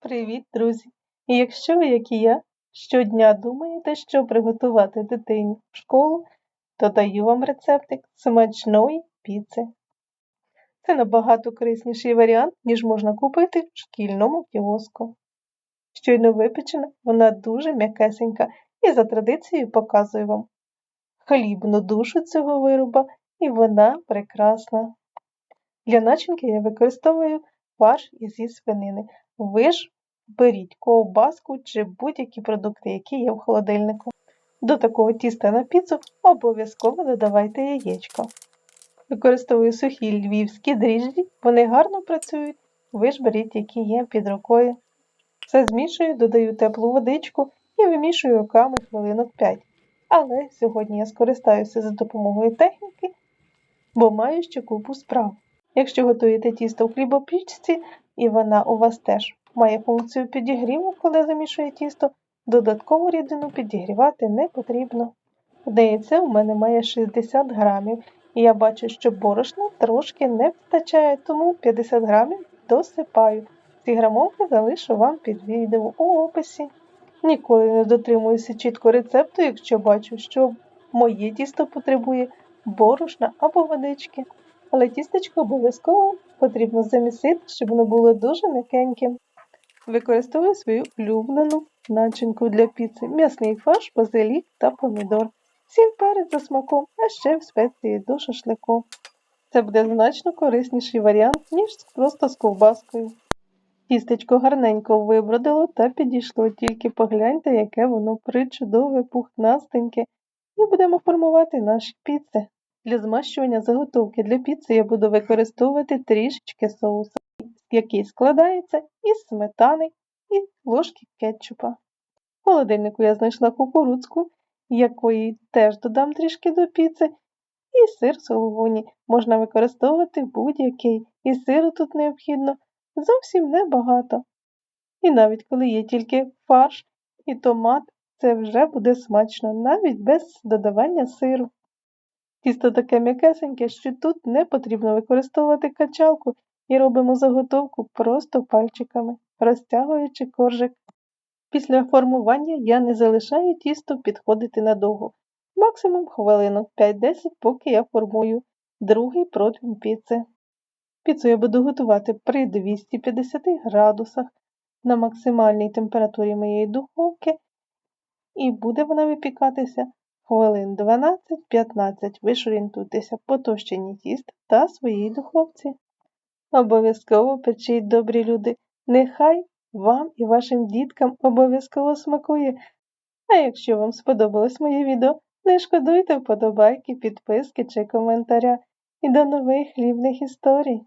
Привіт, друзі! І якщо ви, як і я, щодня думаєте, що приготувати дитині в школу, то даю вам рецептик смачної піци. Це набагато корисніший варіант, ніж можна купити в шкільному кіоску. Щойно випечена, вона дуже м'якесенька і за традицією показую вам хлібну душу цього вироба, і вона прекрасна. Для начинки я використовую фарш зі свинини. Ви ж беріть ковбаску чи будь-які продукти, які є в холодильнику. До такого тіста на піцу обов'язково додавайте яєчко. Використовую сухі львівські дріжджі, вони гарно працюють, ви ж беріть, які є під рукою. Все змішую, додаю теплу водичку і вимішую руками хвилинок 5. Але сьогодні я скористаюся за допомогою техніки, бо маю ще купу справ. Якщо готуєте тісто в хлібопічці, і вона у вас теж має функцію підігріву, коли замішує тісто, додаткову рідину підігрівати не потрібно. Яйце у мене має 60 грамів, і я бачу, що борошна трошки не вистачає, тому 50 грамів досипаю. Ці грамовки залишу вам під відео у описі. Ніколи не дотримуюся чітко рецепту, якщо бачу, що моє тісто потребує борошна або водички. Але тістечко обов'язково потрібно замісити, щоб воно було дуже м'якеньким. Використовую свою улюблену начинку для піци, м'ясний фарш, базилік та помідор. Сіль перець за смаком, а ще в спеції до шашлику. Це буде значно корисніший варіант, ніж просто з ковбаскою. Тістечко гарненько вибродило та підійшло, тільки погляньте, яке воно причудове, пухнастеньке, і будемо формувати наші піци. Для змащування заготовки для піци я буду використовувати трішечки соусу, який складається із сметани і ложки кетчупа. В холодильнику я знайшла кукурудзку, якої теж додам трішки до піци, і сир сулугуні. Можна використовувати будь-який, і сиру тут необхідно зовсім небагато. І навіть коли є тільки фарш і томат, це вже буде смачно, навіть без додавання сиру. Тісто таке м'якесеньке, що тут не потрібно використовувати качалку і робимо заготовку просто пальчиками, розтягуючи коржик. Після формування я не залишаю тісто підходити надовго, максимум хвилинок 5-10, поки я формую другий противень піци. Піцу я буду готувати при 250 градусах на максимальній температурі моєї духовки, і буде вона випікатися хвилин 12-15. Ви ж орієнтуйтеся по товщині тіста та своїй духовці. Обов'язково печіть, добрі люди, нехай вам і вашим діткам обов'язково смакує. А якщо вам сподобалось моє відео, не шкодуйте вподобайки, підписки чи коментаря. І до нових хлібних історій!